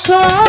strong.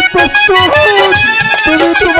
আমি প্রস্তুত তুমি তোমার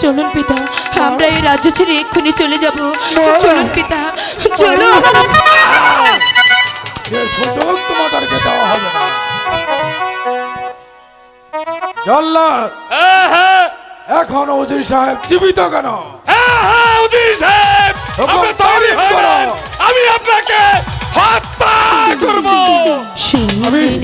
চলুন পিতা আমরা এই রাজ্য ছেড়ে এক্ষুনি চলে যাব। চলুন পিতা চলুন। সুযোগ তোমাদেরকে দেওয়া হবে না। জল্লাদ হ্যাঁ হ্যাঁ। এখন উজির সাহেব জীবিত কেন? হ্যাঁ। আমি আপনাকে হত্যা করব। শুনিন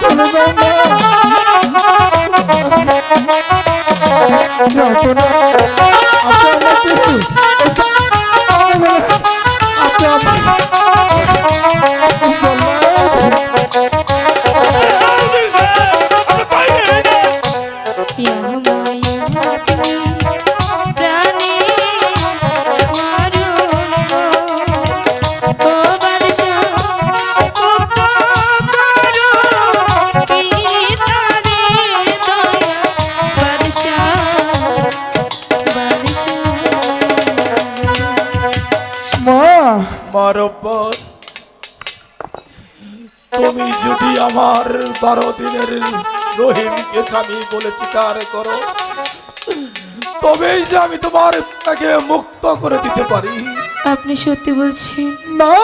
চলে যাও না মা। মারব্বর তুমি যদি আমার বারো দিনের রহিমকে স্বামী বলে স্বীকার করো তবেই যে আমি তোমার তাকে মুক্ত করে দিতে পারি। আপনি সত্যি বলছেন? না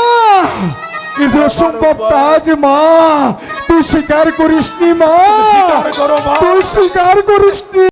এটা অসম্ভব কাজ মা তুই স্বীকার করিসনি মা। স্বীকার করো মা। তুই স্বীকার করিসনি।